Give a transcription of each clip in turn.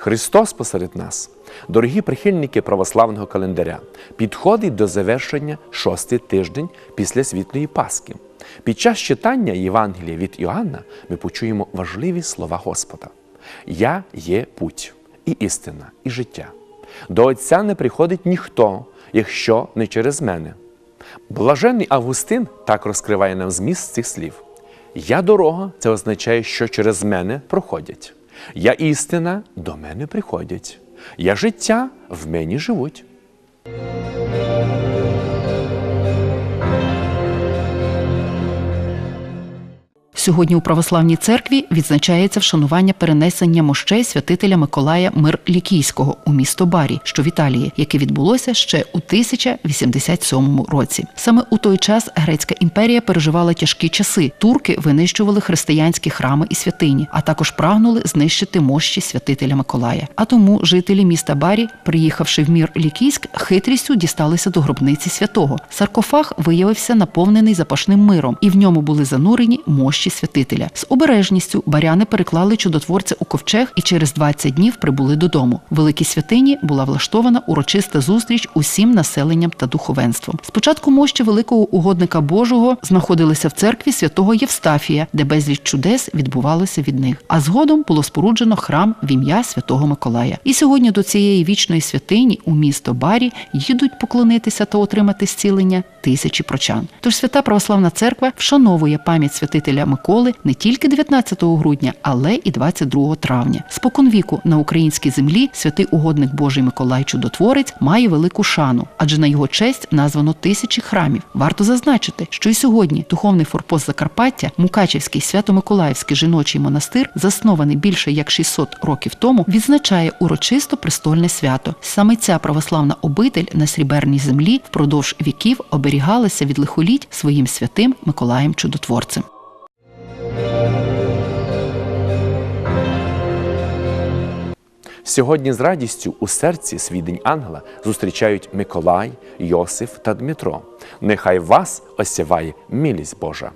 Христос посеред нас, дорогі прихильники православного календаря, підходить до завершення шостий тиждень після світлої Пасхи. Під час читання Євангелія від Іоанна ми почуємо важливі слова Господа: Я є путь, і істина, і життя. До Отця не приходить ніхто, якщо не через мене. Блаженний Августин так розкриває нам зміст цих слів. Я дорога це означає, що через мене проходять. Я істина до мене приходять. Я життя в мені живуть. Сьогодні у православній церкві відзначається вшанування перенесення мощей святителя Миколая Мир-Лікійського у місто Барі, що в Італії, яке відбулося ще у 1087 році. Саме у той час грецька імперія переживала тяжкі часи. Турки винищували християнські храми і святині, а також прагнули знищити мощі святителя Миколая. А тому жителі міста Барі, приїхавши в мір Лікійськ, хитрістю дісталися до гробниці святого. Саркофаг виявився наповнений запашним миром, і в ньому були занурені мощі святителя. З обережністю баряни переклали чудотворця у ковчег і через 20 днів прибули додому. В великій святині була влаштована урочиста зустріч усім населенням та духовенством. Спочатку мощі великого угодника Божого знаходилися в церкві святого Євстафія, де безліч чудес відбувалося від них. А згодом було споруджено храм в ім'я святого Миколая. І сьогодні до цієї вічної святині у місто Барі їдуть поклонитися та отримати зцілення тисячі прочан. Тож свята православна церква вшановує пам'ять святителя Миколи не тільки 19 грудня, але і 22 травня. Споконвіку на українській землі святий угодник Божий Миколай Чудотворець має велику шану, адже на його честь названо тисячі храмів. Варто зазначити, що і сьогодні духовний форпост Закарпаття, Мукачівський свято-миколаївський жіночий монастир, заснований більше як 600 років тому, відзначає урочисто престольне свято. Саме ця православна обитель на сріберній землі впродовж віків оберігалася від лихоліть своїм святим Миколаєм Чудотворцем. Сьогодні з радістю у серці свій день ангела зустрічають Миколай, Йосиф та Дмитро. Нехай вас осяває милість Божа.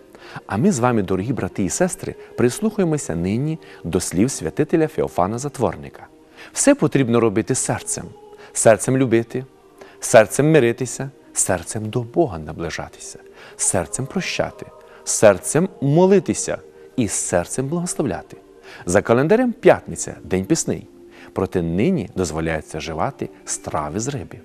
А ми з вами, дорогі брати і сестри, прислухаємося нині до слів святителя Феофана Затворника. Все потрібно робити серцем, серцем любити, серцем миритися, серцем до Бога наближатися, серцем прощати, серцем молитися і серцем благословляти. За календарем п'ятниця, день пісний. Проте нині дозволяється вживати страви з риби.